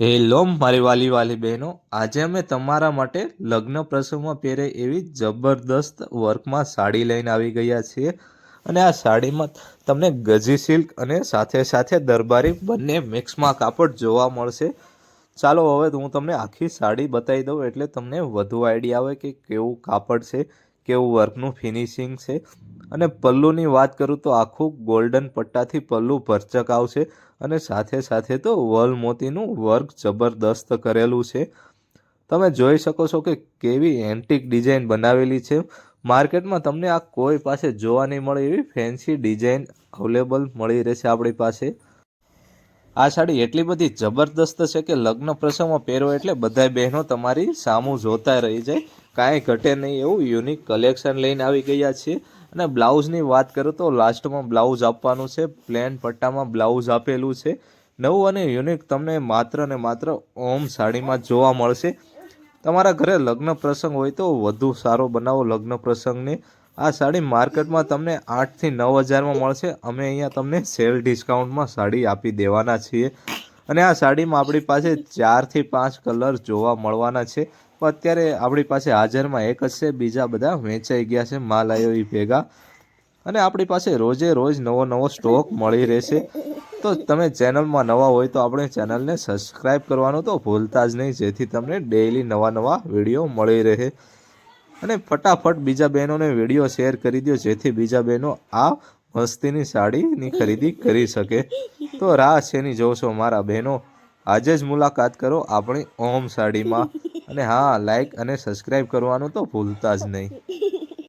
Hello મારી વાલી વાલી બહેનો, આજે અમે તમારા માટે લગ્ન પ્રસંગમાં પહેરે એવી જબરદસ્ત વર્કમાં સાડી લઈને આવી ગયા છીએ અને આ સાડીમાં તમને ગજી સિલ્ક અને સાથે સાથે દરબારી બંને મિક્સમાં કાપડ જોવા મળશે. ચાલો હવે હું તમને આખી સાડી બતાવી દઉં એટલે તમને વધુ આઈડિયા આવે કે કેવું કાપડ છે, કેવું વર્કનું ફિનિશિંગ છે. અને પલ્લુની વાત કરું તો આખું ગોલ્ડન પટ્ટાથી પલ્લુ ભરચક આવશે અને સાથે સાથે તો વલ મોતીનું વર્ક જબરદસ્ત કરેલું છે. તમે જોઈ શકો છો કે કેવી એન્ટિક ડિઝાઇન બનાવેલી છે. માર્કેટમાં તમને આ કોઈ પાસે જોવા નહીં મળે એવી ફેન્સી ડિઝાઇન અવેલેબલ મળી રહેશે આપણી પાસે. આ સાડી એટલી બધી જબરદસ્ત છે કે લગ્ન પ્રસંગમાં પહેરો એટલે બધાય બહેનો તમારી સામું જોતા રહી જાય. કાંઈ ઘટે નહીં એવું. યુનિક કલેક્શન લઈને આવી ગયા છીએ. અને બ્લાઉઝની વાત કરું તો લાસ્ટમાં બ્લાઉઝ આપવાનું છે. પ્લેન પટ્ટામાં બ્લાઉઝ આપેલું છે. નવું અને યુનિક તમને માત્ર ને માત્ર ઓમ સાડીમાં જોવા મળશે. તમારા ઘરે લગ્ન પ્રસંગ હોય તો વધુ સારો બનાવો લગ્ન પ્રસંગને. આ સાડી માર્કેટમાં તમને આઠથી નવ હજારમાં મળશે. અમે અહીંયા તમને સેલ ડિસ્કાઉન્ટમાં સાડી આપી દેવાના છીએ. અને આ સાડીમાં આપણી પાસે ચારથી પાંચ કલર જોવા મળવાના છે. અત્યારે આપણી પાસે હાજરમાં એક જ છે, બીજા બધા વેચાઈ ગયા છે, માલ આવ્યો એ ભેગા. અને આપણી પાસે રોજે રોજ નવો નવો સ્ટોક મળી રહેશે. તો તમે ચેનલમાં નવા હોય તો આપણે ચેનલને સબસ્ક્રાઈબ કરવાનું તો ભૂલતા જ નહીં, જેથી તમને ડેઈલી નવા નવા વીડિયો મળી રહે. અને ફટાફટ બીજા બહેનોને વીડિયો શેર કરી દો જેથી બીજા બહેનો આ મસ્તીની સાડીની ખરીદી કરી શકે. તો રાહ શેની જોશો મારા બહેનો. આજે જ મુલાકાત કરો આપણી ઓમ સાડીમાં. અને હા લાઈક અને સબસ્ક્રાઈબ કરવાનું તો ભૂલતા જ નહીં.